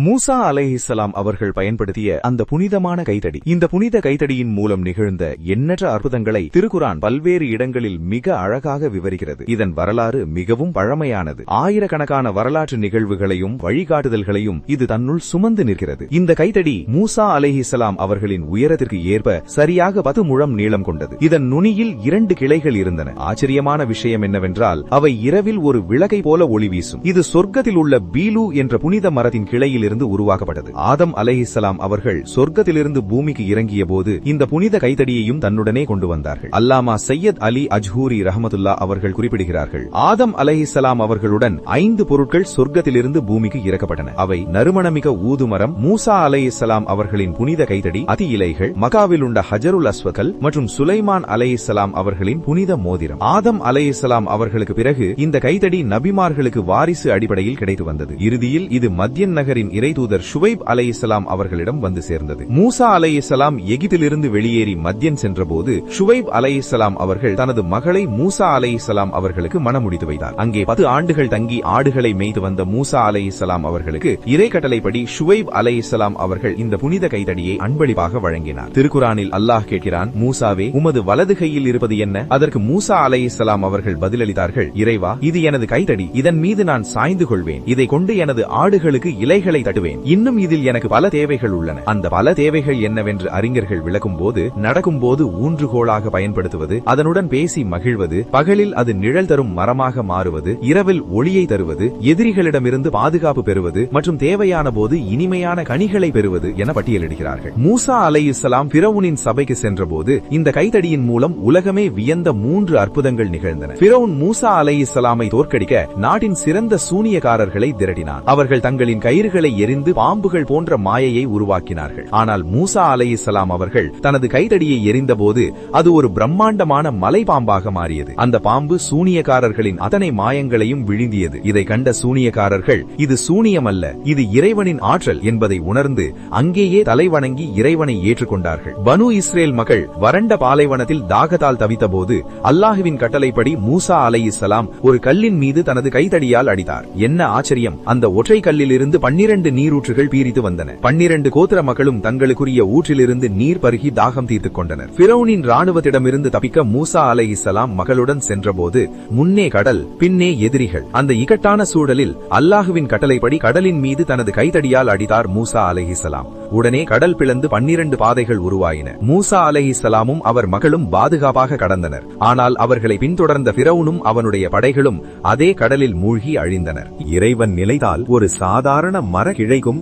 மூசா அலேஹிசலாம் அவர்கள் பயன்படுத்திய அந்த புனிதமான கைத்தடி இந்த புனித கைத்தடியின் மூலம் நிகழ்ந்த எண்ணற்ற அற்புதங்களை திருக்குரான் பல்வேறு இடங்களில் மிக அழகாக விவரிக்கிறது. இதன் வரலாறு மிகவும் பழமையானது. ஆயிரக்கணக்கான வரலாற்று நிகழ்வுகளையும் வழிகாட்டுதல்களையும் இது தன்னுள் சுமந்து நிற்கிறது. இந்த கைத்தடி மூசா அலேஹிசலாம் அவர்களின் உயரத்திற்கு ஏற்ப சரியாக பத்து முழம் நீளம் கொண்டது. இதன் நுனியில் இரண்டு கிளைகள் இருந்தன. ஆச்சரியமான விஷயம் என்னவென்றால் அவை இரவில் ஒரு விளகை போல ஒளி வீசும். இது சொர்க்கத்தில் உள்ள பீலு என்ற புனித மரத்தின் கிளையில் இருந்து உருவாக்கப்பட்டது. ஆதம் அலைஹிஸ்ஸலாம் அவர்கள் சொர்க்கத்திலிருந்து பூமிக்கு இறங்கிய போது இந்த புனித கைத்தடியையும் தன்னுடனே கொண்டு வந்தார்கள். அல்லாமா சையத் அலி அஜ்ஹூரி ரஹமதுல்லா அவர்கள் குறிப்பிடுகிறார்கள் ஆதம் அலைஹிஸ்ஸலாம் அவர்களுடன் ஐந்து பொருட்கள் சொர்க்கத்திலிருந்து பூமிக்கு இறக்கப்பட்டன. அவை நறுமணமிக ஊதுமரம் மூசா அலைஹிஸ்ஸலாம் அவர்களின் புனித கைத்தடி அதி இலைகள் மகாவில் உண்ட ஹஜருல் அஸ்வகல் மற்றும் சுலைமான் அலைஹிஸ்ஸலாம் அவர்களின் புனித மோதிரம். ஆதம் அலைஹிஸ்ஸலாம் அவர்களுக்கு பிறகு இந்த கைத்தடி நபிமார்களுக்கு வாரிசு அடிப்படையில் கிடைத்து வந்தது. இறுதியில் இது மத்தியன் நகரின் இறைதூதர் ஷுவைப் அலைஹிஸ்ஸலாம் அவர்களிடம் வந்து சேர்ந்தது. மூசா அலைஹிஸ்ஸலாம் எகிப்திலிருந்து வெளியேறி மத்தியன் சென்றபோது ஷுவைப் அலைஹிஸ்ஸலாம் அவர்கள் தனது மகளை மூசா அலைஹிஸ்ஸலாம் அவர்களுக்கு மனமுடித்து வைத்தார். அங்கே பத்து ஆண்டுகள் தங்கி ஆடுகளை மேய்த்து வந்த மூசா அலைஹிஸ்ஸலாம் அவர்களுக்கு இறை கட்டளைப்படி ஷுவைப் அலைஹிஸ்ஸலாம் அவர்கள் இந்த புனித கைதடியை அன்பளிப்பாக வழங்கினார். திருக்குறானில் அல்லாஹ் கேட்கிறான் மூசாவே உமது வலது கையில் இருப்பது என்ன? அதற்கு மூசா அலைஹிஸ்ஸலாம் அவர்கள் பதிலளித்தார்கள் இறைவா இது எனது கைதடி இதன் மீது நான் சாய்ந்து கொள்வேன். இதை கொண்டு எனது ஆடுகளுக்கு இலைகளை தட்டுவேன். இன்னும் இதில் எனக்கு பல தேவைகள் உள்ளன. அந்த பல தேவைகள் என்னவென்று அறிஞர்கள் விளக்கும் போது நடக்கும் போது ஊன்றுகோளாக பயன்படுத்துவது அதனுடன் பேசி மகிழ்வது பகலில் அது நிழல் தரும் மரமாக மாறுவது இரவில் ஒளியை தருவது எதிரிகளிடமிருந்து பாதுகாப்பு பெறுவது மற்றும் தேவையான போது இனிமையான கனிகளை பெறுவது என பட்டியலிடுகிறார்கள். மூசா அலை இஸ்லாம் பிரவுனின் சபைக்கு சென்றபோது இந்த கைத்தடியின் மூலம் உலகமே வியந்த மூன்று அற்புதங்கள் நிகழ்ந்தன. பிரவுன் மூசா அலை இஸ்லாமை தோற்கடிக்க நாட்டின் சிறந்த சூனியக்காரர்களை திரட்டினார் அவர்கள் தங்களின் கயிறுகளை எரிந்து பாம்புகள் போன்ற மாயையை உருவாக்கினார்கள். ஆனால் மூசா அலை இஸ்லாம் அவர்கள் தனது கைதடியை எரிந்தபோது அது ஒரு பிரம்மாண்டமான மலை பாம்பாக மாறியது. அந்த பாம்பு சூனியக்காரர்களின் அத்தனை மாயங்களையும் விழுந்தியது இதை கண்ட சூனியக்காரர்கள் இது சூனியம் அல்ல இது இறைவனின் ஆற்றல் என்பதை உணர்ந்து அங்கேயே தலைவணங்கி இறைவனை ஏற்றுக்கொண்டார்கள். பனு இஸ்ரேல் மகள் வறண்ட பாலைவனத்தில் தாகத்தால் தவித்தபோது அல்லாஹுவின் கட்டளைப்படி மூசா அலை இஸ்லாம் ஒரு கல்லின் மீது தனது கைதடியால் அடித்தார். என்ன ஆச்சரியம் அந்த ஒற்றை கல்லில் இருந்து இரண்டு நீரூற்றுகள் பீரித்து வந்தன. பன்னிரண்டு கோத்திர மக்களும் தங்களுக்குரிய ஊற்றிலிருந்து நீர் பருகி தாகம் தீர்த்துக் கொண்டனர். பிரௌனின் ராணுவத்திடமிருந்து தப்பிக்க மூசா அலை இஸ்லாம் மகளுடன் சென்றபோது முன்னே கடல் பின்னே எதிரிகள். அந்த இக்கட்டான சூழலில் அல்லாஹுவின் கட்டளைப்படி கடலின் மீது தனது கைதடியால் அடித்தார் மூசா அலைஹிசலாம் உடனே கடல் பிளந்து பன்னிரண்டு பாதைகள் உருவாயின. மூசா அலைஹிசலாமும் அவர் மகளும் பாதுகாப்பாக கடந்தனர். ஆனால் அவர்களை பின்தொடர்ந்த பிறவுனும் அவனுடைய படைகளும் அதே கடலில் மூழ்கி அழிந்தனர். இறைவன் நிலைத்தால் ஒரு சாதாரண மர கிழைக்கும்